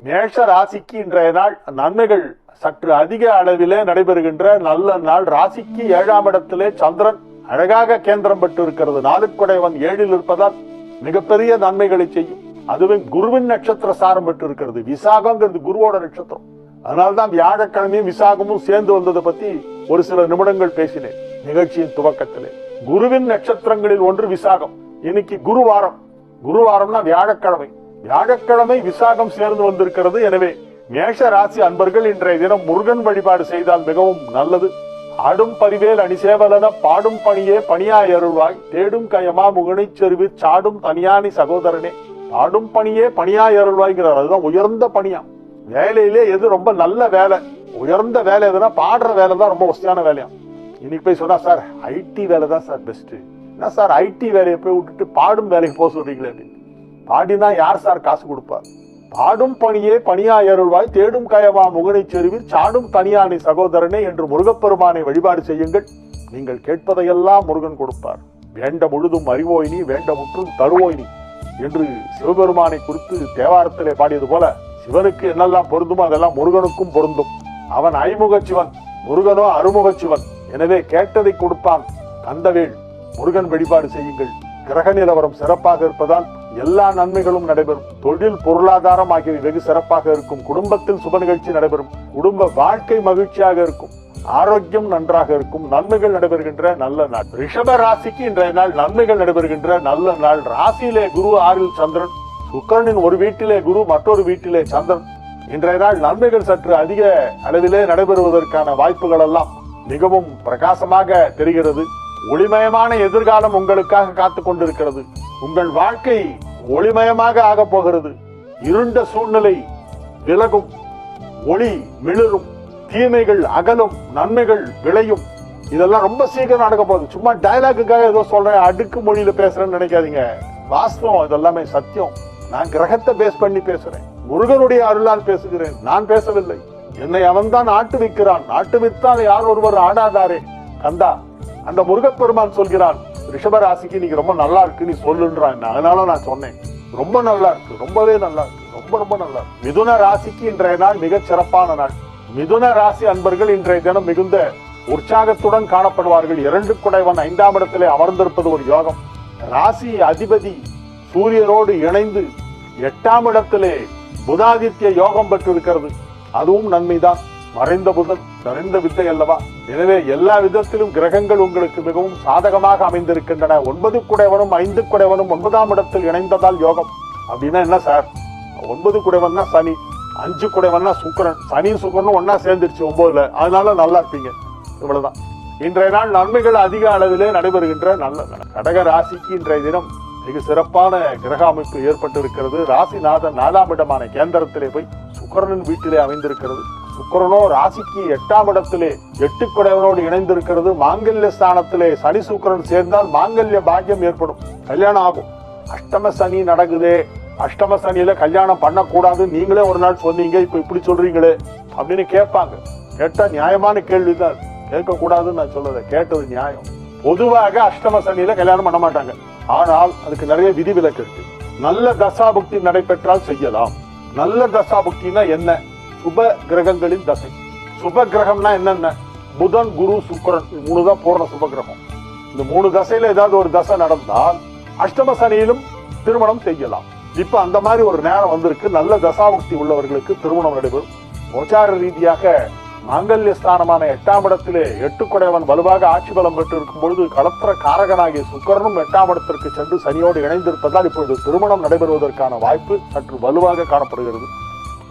மேஷ ராசிக்கு இன்றைய நாள் நன்மைகள் சற்று அதிக அளவிலே நடைபெறுகின்ற நல்ல நாள். ராசிக்கு ஏழாம் இடத்திலே சந்திரன் அழகாக கேந்திரம் பெற்று இருக்கிறது நாளுக்குடையவன் ஏழில் இருப்பதால் மிகப்பெரிய நன்மைகளை செய்யும். அதுவே குருவின் நட்சத்திர சாரம் பெற்று இருக்கிறது விசாகங்கிறது குருவோட நட்சத்திரம். அதனால்தான் வியாழக்கிழமையும் விசாகமும் சேர்ந்து வந்ததை பத்தி ஒரு சில நிமிடங்கள் பேசினேன். நிகழ்ச்சியின் துவக்கத்திலே. குருவின் நட்சத்திரங்களில் ஒன்று விசாகம். இன்னைக்கு குருவாரம். குருவாரம்னா வியாழக்கிழமை. வியாழக்கிழமை விசாகம் சேர்ந்து வந்திருக்கிறது. எனவே மேஷ ராசி அன்பர்கள் இன்றைய தினம் முருகன் வழிபாடு செய்தால் மிகவும் நல்லது. ஆடும் பரிவேல் அணிசேவலன பாடும் பணியே பணியாய் அருள்வாய். தேடும் கயமா முகனை செருவி சாடும் தனியானி சகோதரனே. பாடும் பணியே பணியாய் அருள்வாய்ங்கிறார். அதுதான் உயர்ந்த பணியா. வேலையிலே எது ரொம்ப நல்ல வேலை. உயர்ந்த வேலை எதுனா பாடுற வேலை தான் ரொம்ப வசதியான வேலையா. இன்னைக்கு போய் சொன்னா சார் ஐடி வேலை தான் சார் பெஸ்ட் என்ன சார் ஐடி வேலையை போய் விட்டுட்டு பாடும் வேலைக்கு போக சொல்றீங்களே அப்படின்னு. பாடினா யார் சார் காசு கொடுப்பார்? பாடும் பணியே பணியா அருள்வாய் தேடும் கயவா முகனை செருவில் சாடும் தனியானை சகோதரனே என்று முருகப்பெருமானை வழிபாடு செய்யுங்கள். நீங்கள் கேட்பதையெல்லாம் முருகன் கொடுப்பார். வேண்ட முழுதும் அறிவோயினி வேண்ட முற்றும் தருவோயினி என்று சிவபெருமானை குறித்து தேவாரத்திலே பாடியது போல சிவனுக்கு என்னெல்லாம் பொருந்துமோ அதெல்லாம் முருகனுக்கும் பொருந்தும். அவன் ஐமுக சிவன் முருகனோ அருமுக சிவன் எனவே கேட்டதை கொடுப்பான் கந்தவேல். முருகன் வழிபாடு செய்யுங்கள். கிரக நிலவரம் சிறப்பாக இருப்பதால் எல்லா நன்மைகளும் நடைபெறும். தொழில் பொருளாதாரம் ஆகியவை வெகு சிறப்பாக இருக்கும். குடும்பத்தில் சுப நிகழ்ச்சி நடைபெறும். குடும்ப வாழ்க்கை மகிழ்ச்சியாக இருக்கும். ஆரோக்கியம் நன்றாக இருக்கும். நன்மைகள் நடைபெறுகின்ற நல்ல நாள். ரிஷப ராசிக்கு இன்றைய நாள் நன்மைகள் நடைபெறுகின்ற நல்ல நாள். ராசியிலே குரு ஆறில் சந்திரன். சுக்கரனின் ஒரு வீட்டிலே குரு மற்றொரு வீட்டிலே சந்திரன். இன்றைய நாள் நன்மைகள் சற்று அதிக அளவிலே நடைபெறுவதற்கான வாய்ப்புகள் எல்லாம் மிகவும் பிரகாசமாக தெரிகிறது. ஒளிமயமான எதிர்காலம் உங்களுக்காக காத்து கொண்டிருக்கிறது. உங்கள் வாழ்க்கை ஒளிமயமாக ஆக போகிறது. இருண்ட சூழ்நிலை விலகும். ஒளி மிளரும். தீமைகள் அகலும். நன்மைகள் விளையும். இதெல்லாம் ரொம்ப சீக்கிரம் நடக்க போகுது. சும்மா டயலாக்குக்காக ஏதோ சொல்றேன். அடுக்கு மொழியில பேசுறேன்னு நினைக்காதீங்க. வாஸ்தவம் இதெல்லாமே சத்தியம். நான் கிரகத்தை பேஸ் பண்ணி பேசுறேன். முருகனுடைய அருளால் பேசுகிறேன். நான் பேசவில்லை. என்னை அவன்தான் ஆட்டு விற்கிறான். ஆட்டு வித்தால் யார் ஒருவர் ஆடாதாரே? கந்தா அந்த முருகப்பெருமான் சொல்கிறான் ரிஷபராசிக்கு நீங்க ரொம்ப நல்லா இருக்கு நீ சொல்லுன்றான் அதனால நான் சொன்னேன். ரொம்ப நல்லா இருக்கு ரொம்பவே நல்லா இருக்கு ரொம்ப ரொம்ப நல்லா இருக்கு. மிதுன ராசிக்கு இன்றைய நாள் மிக சிறப்பான நாள். மிதுன ராசி அன்பர்கள் இன்றைய தினம் மிகுந்த உற்சாகத்துடன் காணப்படுவார்கள். இரண்டு குடைவன் ஐந்தாம் இடத்திலே அமர்ந்திருப்பது ஒரு யோகம். ராசி அதிபதி சூரியனோடு இணைந்து எட்டாம் இடத்திலே புதாதித்ய யோகம் பெற்றிருக்கிறது. அதுவும் நன்மைதான். மறைந்த புதன் நிறைந்த வித்தை அல்லவா? எனவே எல்லா விதத்திலும் கிரகங்கள் உங்களுக்கு மிகவும் சாதகமாக அமைந்திருக்கின்றன. ஒன்பது குடைவனும் ஐந்து குடைவனும் ஒன்பதாம் இடத்தில் இணைந்ததால் யோகம். அப்படின்னா என்ன சார்? ஒன்பது குடைவன்னா சனி அஞ்சு குடைவன்னா சுக்கரன். சனி சுக்கரனும் ஒன்னா சேர்ந்துருச்சு ஒன்பதுல அதனால நல்லா இருப்பீங்க. இவ்வளவுதான். இன்றைய நாள் நன்மைகள் அதிக அளவிலே நடைபெறுகின்ற நல்ல கடக ராசிக்கு இன்றைய தினம் மிக சிறப்பான கிரக அமைப்பு ஏற்பட்டிருக்கிறது. ராசிநாதன் நாலாம் இடமான கேந்திரத்திலே போய் சுக்கிரனின் வீட்டிலே அமைந்திருக்கிறது. சுக்கரனோ ராசிக்கு எட்டாம் இடத்திலே எட்டு குடைவனோடு இணைந்திருக்கிறது. மாங்கல்ய ஸ்தானத்திலே சனி சுக்கரன் சேர்ந்தால் மாங்கல்ய பாக்கியம் ஏற்படும். கல்யாணம் ஆகும். அஷ்டம சனி நடக்குதே. அஷ்டம சனியில கல்யாணம் பண்ணக்கூடாது நீங்களே ஒரு நாள் சொன்னீங்க. இப்ப இப்படி சொல்றீங்களே அப்படின்னு கேட்பாங்க. கேட்டா நியாயமான கேள்விதான் கேட்கக்கூடாதுன்னு நான் சொல்லல. கேட்டது நியாயம். பொதுவாக அஷ்டம சனியில கல்யாணம் பண்ண மாட்டாங்க. ஆனால் அதுக்கு நிறைய விதிவிலக்கு இருக்கு. நல்ல தசாபுக்தி நடைபெற்றால் செய்யலாம். நல்ல தசாபுக்தினா என்ன? சுப கிரகங்களின் தசை. சுப கிரகம்னா என்னென்ன? புதன் குரு சுக்கிரன். மூணு தான் பூர்ண சுப கிரகம் இந்த மூணு தசையில ஏதாவது ஒரு தசை நடந்தால் அஷ்டம சனியிலும் திருமணம் செய்யலாம். இப்ப அந்த மாதிரி ஒரு நேரம் வந்திருக்கு. நல்ல தசாபக்தி உள்ளவர்களுக்கு திருமணம் நடைபெறும். கோச்சார ரீதியாக மாங்கல்ய ஸ்தானமான எட்டாம் இடத்திலே எட்டு வலுவாக ஆட்சி பலம் பெற்று இருக்கும் பொழுது களத்திர காரகனாகிய சுக்கரனும் எட்டாம் இடத்திற்கு சென்று சனியோடு இணைந்திருப்பதால் இப்பொழுது திருமணம் நடைபெறுவதற்கான வாய்ப்பு சற்று வலுவாக காணப்படுகிறது.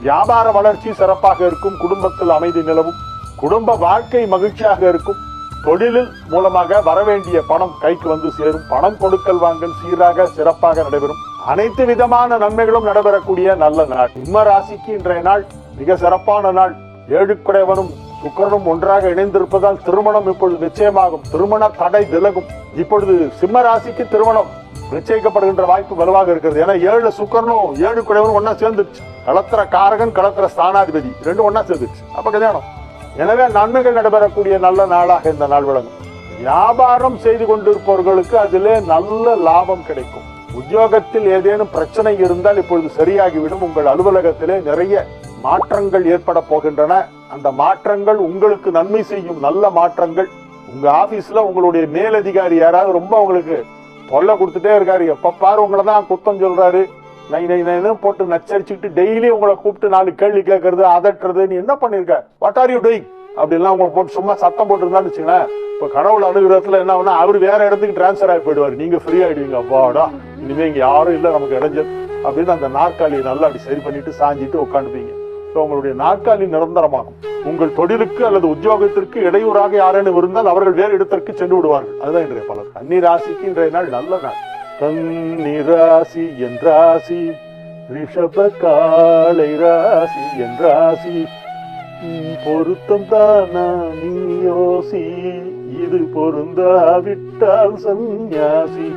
வியாபார வளர்ச்சி சிறப்பாக இருக்கும் குடும்பத்தில் அமைதி நிலவும் குடும்ப வாழ்க்கை மகிழ்ச்சியாக இருக்கும். தொழிலில் மூலமாக வரவேண்டிய பணம் கைக்கு வந்து சேரும். பணம் கொடுக்கல் வாங்கல் சீராக சிறப்பாக நடைபெறும். அனைத்து விதமான நன்மைகளும் நடைபெறக்கூடிய நல்ல நாள். சிம்ம ராசிக்கு இன்றைய நாள் மிக சிறப்பான நாள். ஏழு சுக்கரனும் ஒன்றாக இணைந்திருப்பதால் திருமணம் இப்பொழுது நிச்சயமாகும். திருமண தடை விலகும். இப்பொழுது சிம்ம ராசிக்கு திருமணம். நிச்சயிக்கப்படுகின்ற வாய்ப்பு வலுவாக இருக்கிறது. ஏன்னா ஏழு சுக்கரனும் ஏழு குடைவனும் ஒன்னா சேர்ந்துருச்சு. களத்திர காரகன் களத்திர ஸ்தானாதிபதி ரெண்டும் ஒன்னா சேர்ந்துருச்சு. அப்ப கல்யாணம். எனவே நன்மைகள் நடைபெறக்கூடிய நல்ல நாளாக இந்த நாள் விளங்கும். வியாபாரம் செய்து கொண்டிருப்பவர்களுக்கு அதிலே நல்ல லாபம் கிடைக்கும். உத்தியோகத்தில் ஏதேனும் பிரச்சனை இருந்தால் இப்பொழுது சரியாகிவிடும். உங்கள் அலுவலகத்திலே நிறைய மாற்றங்கள் ஏற்பட போகின்றன. அந்த மாற்றங்கள் உங்களுக்கு நன்மை செய்யும். நல்ல மாற்றங்கள். உங்க ஆபீஸ்ல உங்களுடைய மேலதிகாரி யாராவது ரொம்ப உங்களுக்கு தொல்லை கொடுத்துட்டே இருக்காரு. எப்ப பாரு உங்களை தான் குத்தம் சொல்றாரு. நை நை நைன்னு போட்டு நச்சரிச்சுக்கிட்டு டெய்லி உங்களை கூப்பிட்டு நாலு கேள்வி கேட்கறது அதட்டுறது. நீ என்ன பண்ணிருக்க? வாட் ஆர் யூ டூயிங் அப்படிலாம் உங்களை போட்டு சும்மா சத்தம் போட்டுருந்தான்னு வச்சுங்களேன் இப்ப கடவுள் அனுகிரகத்துல என்ன ஆகுனா அவர் வேற இடத்துக்கு டிரான்ஸ்ஃபர் ஆகி போயிடுவார். நீங்க ஃப்ரீ ஆயிடுவீங்க. அப்பாடா இனிமே இங்க யாரும் இல்ல நமக்கு இடைஞ்சல். அப்படின்னு அந்த நாற்காலியை நல்லா அப்படி சரி பண்ணிட்டு சாஞ்சிட்டு உட்காந்துப்பீங்க. So, உங்களுடைய நாற்காலி நிரந்தரமாகும். உங்கள் தொழிலுக்கு அல்லது உத்தியோகத்திற்கு இடையூறாக யாரேனும் இருந்தால் அவர்கள் வேறு இடத்திற்கு சென்று விடுவார்கள். அதுதான் இன்றைய பலர் கன்னி ராசிக்கு இன்றைய நாள் நல்ல நாள். கன்னி ராசி என் ராசி ரிஷப காலை ராசி என் ராசி. பொருத்தம் தானா நீ யோசி இது பொருந்தாவிட்டால் சந்நியாசி.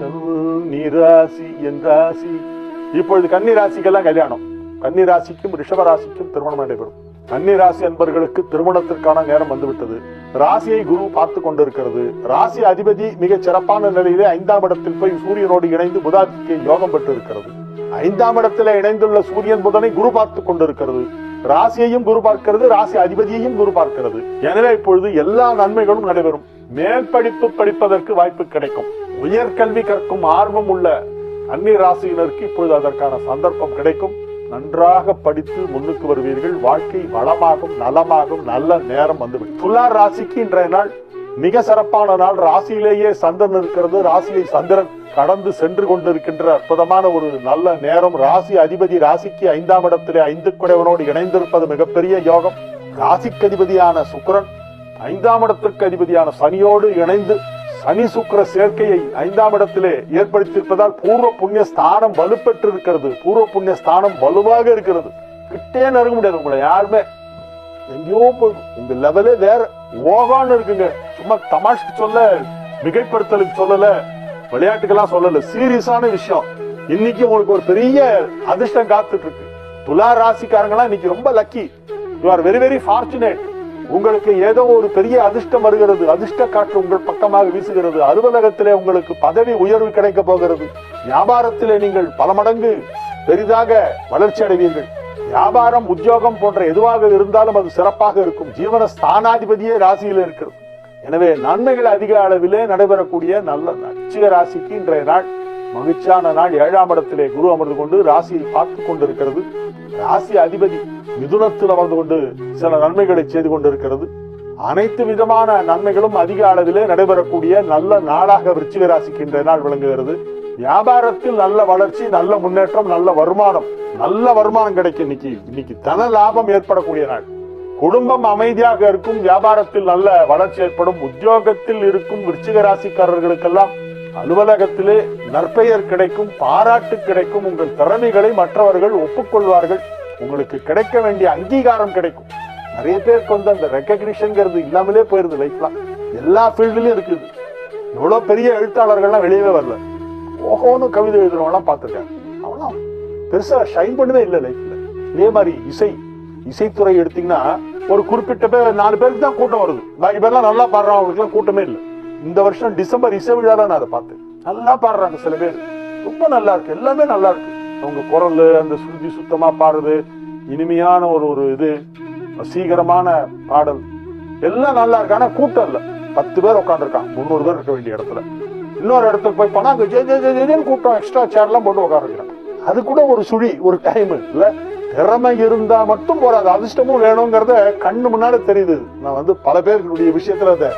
கன்னி ராசி என் ராசி. இப்பொழுது கன்னி ராசிக்கெல்லாம் கல்யாணம். கன்னி ராசிக்கும் திருமணம் நடைபெறும். கன்னிராசி அன்பர்களுக்கு திருமணத்திற்கான நேரம் வந்துவிட்டது. ராசியை குரு பார்த்து கொண்டிருக்கிறது. ராசி அதிபதி மிக சிறப்பான நிலையிலே ஐந்தாம் இடத்தில் போய் சூரியனோடு இணைந்து புதாதித்ய யோகம் பெற்று இருக்கிறது ஐந்தாம் இடத்திலே இணைந்துள்ள சூரியன் புதனை குரு பார்த்து கொண்டிருக்கிறது. ராசியையும் குரு பார்க்கிறது ராசி அதிபதியையும் குரு பார்க்கிறது. எனவே இப்பொழுது எல்லா நன்மைகளும் நடைபெறும். மேல் படிப்பு படிப்பதற்கு வாய்ப்பு கிடைக்கும். உயர்கல்வி கற்கும் ஆர்வம் உள்ள அந்நிய ராசியினருக்கு இப்பொழுது அதற்கான சந்தர்ப்பம் கிடைக்கும். நன்றாக படித்து முன்னுக்கு வருவீர்கள். வாழ்க்கை வளமாகும் நலமாகும் நல்ல நேரம் வந்துவிடும். துலார் ராசிக்கு இன்றைய நாள் மிக சிறப்பான நாள். ராசியிலேயே சந்திரன் இருக்கிறது. ராசியை சந்திரன் கடந்து சென்று கொண்டிருக்கின்ற அற்புதமான ஒரு நல்ல நேரம். ராசி அதிபதி ராசிக்கு ஐந்தாம் இடத்திலே ஐந்து குடைவனோடு இணைந்திருப்பது மிகப்பெரிய யோகம். ராசிக்கு அதிபதியான சுக்ரன் ஐந்தாம் இடத்திற்கு அதிபதியான சனியோடு இணைந்து சனி சுக்கிர சேர்க்கையை ஐந்தாம் இடத்திலே ஏற்படுத்தியிருப்பதால் பூர்வ புண்ணிய ஸ்தானம் வலுப்பெற்று இருக்கிறது பூர்வ புண்ணிய ஸ்தானம் வலுவாக இருக்கிறது. கிட்டே நெருங்க முடியாது. உங்களை யாருமே எங்கேயோ போயிடும். இந்த லெவலே வேற. ஓகான்னு இருக்குங்க. சும்மா தமாஷ்க்கு சொல்ல மிகைப்படுத்தலுக்கு சொல்லல விளையாட்டுக்கெல்லாம் சொல்லல. சீரியஸான விஷயம். இன்னைக்கு உங்களுக்கு ஒரு பெரிய அதிர்ஷ்டம் காத்துட்டு இருக்கு. துலா ராசிக்காரங்களாம் இன்னைக்கு ரொம்ப lucky you are very very fortunate உங்களுக்கு ஏதோ ஒரு பெரிய அதிர்ஷ்டம் வருகிறது. அதிர்ஷ்ட காற்று உங்கள் பக்கமாக வீசுகிறது. அலுவலகத்திலே உங்களுக்கு பதவி உயர்வு கிடைக்க போகிறது. வியாபாரத்திலே நீங்கள் பல மடங்கு பெரிதாக வளர்ச்சி அடைவீர்கள். வியாபாரம் உத்தியோகம் போன்ற எதுவாக இருந்தாலும் அது சிறப்பாக இருக்கும். ஜீவன ஸ்தானாதிபதியே ராசியில் இருக்கிறது. எனவே நன்மைகள் அதிக அளவிலே நடைபெறக்கூடிய நல்ல நாள் ராசிக்கு இன்றைய நாள் மகிழ்ச்சியான நாள். ஏழாம் இடத்திலே குரு அமர்ந்து கொண்டு ராசியை பார்த்து கொண்டிருக்கிறது. ராசி அதிபதி மிதுனத்தில் அமர்ந்து கொண்டு சில நன்மைகளை செய்து கொண்டிருக்கிறது. அனைத்து விதமான நன்மைகளும் அதிக அளவிலே நடைபெறக்கூடிய நல்ல நாளாக விருச்சிக ராசிக்கு இன்றைய நாள் விளங்குகிறது. வியாபாரத்தில் நல்ல வளர்ச்சி நல்ல முன்னேற்றம் நல்ல வருமானம் நல்ல வருமானம் கிடைக்கும் இன்னைக்கு இன்னைக்கு தன லாபம் ஏற்படக்கூடிய நாள். குடும்பம் அமைதியாக இருக்கும் வியாபாரத்தில் நல்ல வளர்ச்சி ஏற்படும் உத்தியோகத்தில் இருக்கும் விருச்சிக ராசிக்காரர்களுக்கெல்லாம் அலுவலகத்திலே நற்பெயர் கிடைக்கும் பாராட்டு கிடைக்கும் உங்கள் திறமைகளை மற்றவர்கள் ஒப்புக்கொள்வார்கள். உங்களுக்கு கிடைக்க வேண்டிய அங்கீகாரம் கிடைக்கும். நிறைய பேருக்கு வந்து அந்த ரெக்கக்னிஷன்ங்கிறது இல்லாமலே போயிருது லைஃப்லாம் எல்லா ஃபீல்டுலயும் இருக்குது. எவ்வளவு பெரிய எழுத்தாளர்கள்லாம் வெளியவே வரல. ஓஹோன்னு கவிதை எழுதுறவங்களாம் பார்த்துருக்காங்க அவெல்லாம் பெருசா ஷைன் பண்ணவே இல்லை லைஃப்ல இதே மாதிரி இசை. இசைத்துறை எடுத்தீங்கன்னா ஒரு குறிப்பிட்ட பேர் நாலு பேருக்கு தான் கூட்டம் வருது. பாக்கி பேர்லாம் நல்லா பாடுறவங்களுக்குலாம் கூட்டமே இல்லை. இந்த வருஷம் டிசம்பர் இசை விழால நான் அதை பார்த்தேன். நல்லா பாடுறாங்க சில பேர். ரொம்ப நல்லா இருக்கு. எல்லாமே நல்லா இருக்கு. அவங்க குரல் அந்த சுருதி சுத்தமா பாடுறது இனிமையான ஒரு ஒரு இது வசீகரமான பாடல். எல்லாம் நல்லா இருக்கு. ஆனா கூட்டம் இல்லை. பத்து பேர் உட்காந்துருக்கான் முந்நூறு பேர் இருக்க வேண்டிய இடத்துல. இன்னொரு இடத்துக்கு போய் போனா அங்க ஜே ஜே ஜே கூட்டம் எக்ஸ்ட்ரா சேர்லாம் போட்டு உட்காந்துருக்காங்க அது கூட ஒரு சுழி ஒரு டைம் இல்ல. திறமை இருந்தா மட்டும் போறாது. அதிர்ஷ்டமும் வேணுங்கிறத கண்ணு முன்னாடி தெரியுது. நான் வந்து பல பேர்களுடைய விஷயத்துல அதை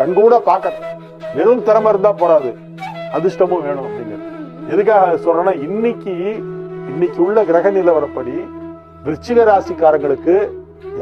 கண்கூட பார்க்க வெறும் திறமை இருந்தா போறாது. அதிர்ஷ்டமும் வேணும் அப்படிங்கிறது. எதுக்காக சொல்றேன்னா இன்னைக்கு இன்னைக்கு உள்ள கிரக நிலவரப்படி விருச்சிக ராசிக்காரங்களுக்கு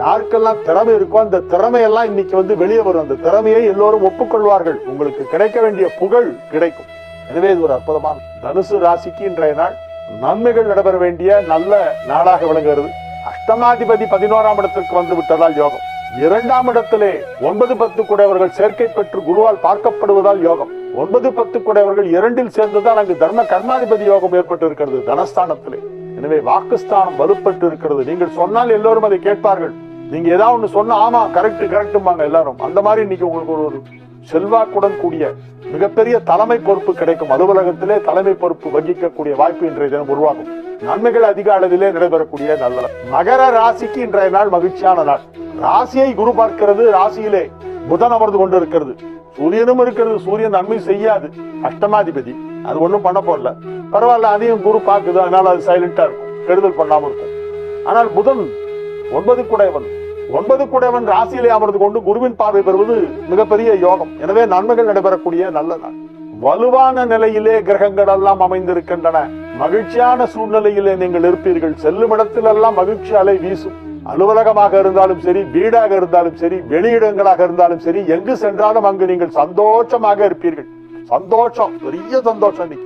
யாருக்கெல்லாம் திறமை இருக்கோ அந்த திறமையெல்லாம் இன்னைக்கு வந்து வெளியே வரும். அந்த திறமையை எல்லோரும் ஒப்புக்கொள்வார்கள். உங்களுக்கு கிடைக்க வேண்டிய புகழ் கிடைக்கும். எனவே இது ஒரு அற்புதமான தனுசு ராசிக்கு இன்றைய நாள் நன்மைகள் நடைபெற வேண்டிய நல்ல நாளாக விளங்குகிறது. அஷ்டமாதிபதி பதினோராம் இடத்திற்கு வந்து விட்டதால் யோகம். இரண்டாம் இடத்திலே ஒன்பது பத்து குடையவர்கள் சேர்க்கை பெற்று குருவால் பார்க்கப்படுவதால் யோகம். ஒன்பது பத்து குடையவர்கள் இரண்டில் சேர்ந்துதான் அங்கு தர்ம கர்மாதிபதி யோகம் ஏற்பட்டு இருக்கிறது தனஸ்தானத்திலே. எனவே வாக்குஸ்தானம் வலுப்பட்டு இருக்கிறது நீங்கள் சொன்னால் எல்லோரும் அதை கேட்பார்கள். நீங்க ஏதாவது ஒண்ணு சொன்னா ஆமா கரெக்ட் கரெக்டும்பாங்க எல்லாரும். அந்த மாதிரி இன்னைக்கு உங்களுக்கு ஒரு செல்வாக்குடன் கூடிய மிகப்பெரிய தலைமை பொறுப்பு கிடைக்கும். அலுவலகத்திலே தலைமை பொறுப்பு வகிக்கக்கூடிய வாய்ப்பு இன்றைய தினம் உருவாகும். நன்மைகள் அதிக அளவிலே நடைபெறக்கூடிய நல்ல மகர ராசிக்கு இன்றைய நாள் மகிழ்ச்சியான நாள். ராசியை குரு பார்க்கிறது ராசியிலே புதன் அமர்ந்து கொண்டிருக்கிறது. சூரியனும் இருக்கிறது சூரியன் நன்மை செய்யாது. அஷ்டமாதிபதி. அது ஒண்ணும் பண்ண போடல பரவாயில்ல அதையும் குரு பார்க்குது அதனால அது சைலண்டா இருக்கும். கெடுதல் பண்ணாம இருக்கும். ஆனால் புதன் ஒன்பது குடைவன் ஒன்பது கூடவன் ராசியிலே அமர்ந்து கொண்டு குருவின் பார்வை பெறுவது மிகப்பெரிய யோகம். எனவே நன்மைகள் நடைபெறக்கூடிய நல்ல நாள். வலுவான நிலையிலே கிரகங்கள் எல்லாம் அமைந்திருக்கின்றன. மகிழ்ச்சியான சூழ்நிலையிலே நீங்கள் இருப்பீர்கள். செல்லும் இடத்திலெல்லாம் மகிழ்ச்சி அலை வீசும். அலுவலகமாக இருந்தாலும் சரி வீடாக இருந்தாலும் சரி வெளியிடங்களாக இருந்தாலும் சரி எங்கு சென்றாலும் அங்கு நீங்கள் சந்தோஷமாக இருப்பீர்கள். சந்தோஷம் பெரிய சந்தோஷம்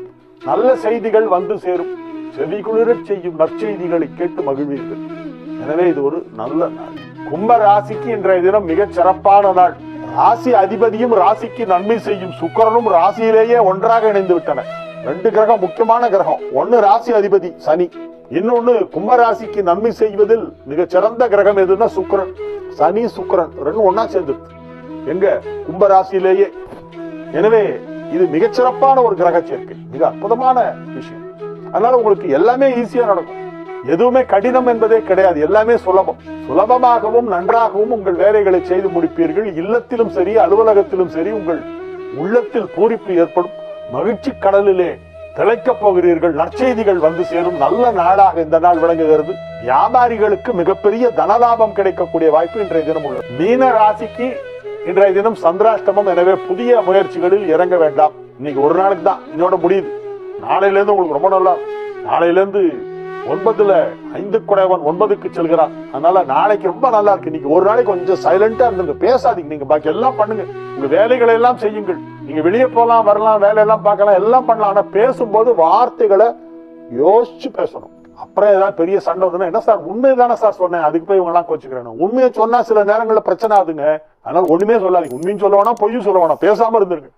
நல்ல செய்திகள் வந்து சேரும். செவி குளிரச் செய்யும் நற்செய்திகளை கேட்டு மகிழ்வீர்கள். எனவே இது ஒரு நல்ல நாள் கும்ப ராசிக்கு இன்றைய தினம் மிகச் சிறப்பான நாள். ராசி அதிபதியும் ராசிக்கு நன்மை செய்யும் சுக்கரனும் ராசியிலேயே ஒன்றாக இணைந்து விட்டன ரெண்டு கிரகம் முக்கியமான கிரகம். ஒன்னு ராசி அதிபதி சனி. இன்னொன்னு கும்பராசிக்கு நன்மை செய்வதில் மிகச் சிறந்த கிரகம் எதுன்னா சுக்கிரன். சனி சுக்கிரன் ரெண்டும் ஒன்னா சேர்ந்து எங்க? கும்பராசியிலேயே எனவே இது மிகச்சிறப்பான ஒரு கிரக சேர்க்கை. மிக அற்புதமான விஷயம். அதனால உங்களுக்கு எல்லாமே ஈஸியா நடக்கும். எதுவுமே கடினம் என்பதே கிடையாது. எல்லாமே சுலபம். சுலபமாகவும் நன்றாகவும் உங்கள் வேலைகளை செய்து முடிப்பீர்கள். இல்லத்திலும் சரி அலுவலகத்திலும் சரி உங்கள் உள்ளத்தில் பூரிப்பு ஏற்படும். மகிழ்ச்சி கடலிலே திளைக்கப் போகிறீர்கள். நற்செய்திகள் வந்து சேரும். நல்ல நாடாக இந்த நாள் விளங்குகிறது. வியாபாரிகளுக்கு மிகப்பெரிய தனலாபம் கிடைக்கக்கூடிய வாய்ப்பு இன்றைய தினம் உள்ளது. மீன ராசிக்கு இன்றைய தினம் சந்திராஷ்டமம். எனவே புதிய முயற்சிகளில் இறங்க வேண்டாம். இன்னைக்கு ஒரு நாளுக்கு தான். இன்னோட முடியுது. நாளையிலேருந்து உங்களுக்கு ரொம்ப நல்லா. நாளையிலேருந்து ஒன்பதுல ஐந்து குடைவன் ஒன்பதுக்கு செல்கிறான். அதனால நாளைக்கு ரொம்ப நல்லா இருக்கு. நீங்க ஒரு நாளைக்கு கொஞ்சம் சைலண்டா இருந்துங்க பேசாதீங்க. நீங்க பாக்கி எல்லாம் பண்ணுங்க. உங்க வேலைகளை எல்லாம் செய்யுங்கள். நீங்க வெளியே போகலாம் வரலாம் வேலையெல்லாம் பார்க்கலாம் எல்லாம் பண்ணலாம். ஆனா பேசும்போது வார்த்தைகளை யோசிச்சு பேசணும். அப்புறம் ஏதாவது பெரிய சண்டை வந்ததுன்னா என்ன சார் உண்மையை தானே சார் சொன்னேன். அதுக்கு போய் இவங்க எல்லாம் கோச்சுக்கிறேன் உண்மையை சொன்னா சில நேரங்களில் பிரச்சனை ஆகுதுங்க. அதனால ஒண்ணுமே சொல்லாதீங்க. உண்மையும் சொல்ல வேணாம் பொய்யும் சொல்ல வேணாம். பேசாம இருந்திருங்க.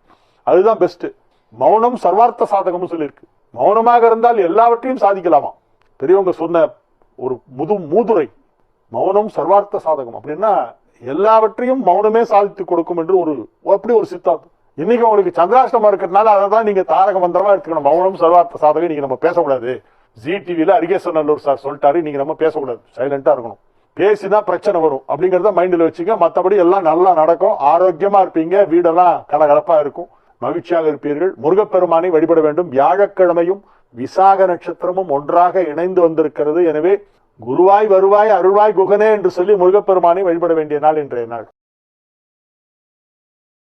அதுதான் பெஸ்ட் மௌனம் சர்வார்த்த சாதகம்னு சொல்லியிருக்கு. மௌனமாக இருந்தால் எல்லாவற்றையும் சாதிக்கலாமா? பெரியவங்க சொன்ன ஒரு முது மூதுரை மௌனம் சர்வார்த்த சாதகம். அப்படின்னா எல்லாவற்றையும் மௌனமே சாதித்து கொடுக்கும் என்று ஒரு அப்படி ஒரு சித்தாந்தம். இன்னைக்கு உங்களுக்கு சந்திராஷ்டமா இருக்கிறதுனால அதை தான் நீங்க தாரக மந்திரமா எடுத்துக்கணும். மௌனம் சர்வார்த்த சாதகம் நீங்க நம்ம பேசக்கூடாது. ஜி டிவியில அரிகேசன் நல்லூர் சார் சொல்லிட்டாரு நீங்க நம்ம பேசக்கூடாது. சைலண்டா இருக்கணும். பேசினா பிரச்சனை வரும். அப்படிங்கறத மைண்ட்ல வச்சுங்க. மத்தபடி எல்லாம் நல்லா நடக்கும். ஆரோக்கியமா இருப்பீங்க. வீடெல்லாம் கலகலப்பா இருக்கும். மகிழ்ச்சியாக இருப்பீர்கள். முருகப்பெருமானை வழிபட வேண்டும். வியாழக்கிழமையும் விசாக நட்சத்திரமும் ஒன்றாக இணைந்து வந்திருக்கிறது. எனவே குருவாய் வருவாய் அருள்வாய் குகனே என்று சொல்லி முருகப்பெருமானை வழிபட வேண்டிய நாள் இன்றைய நாள்.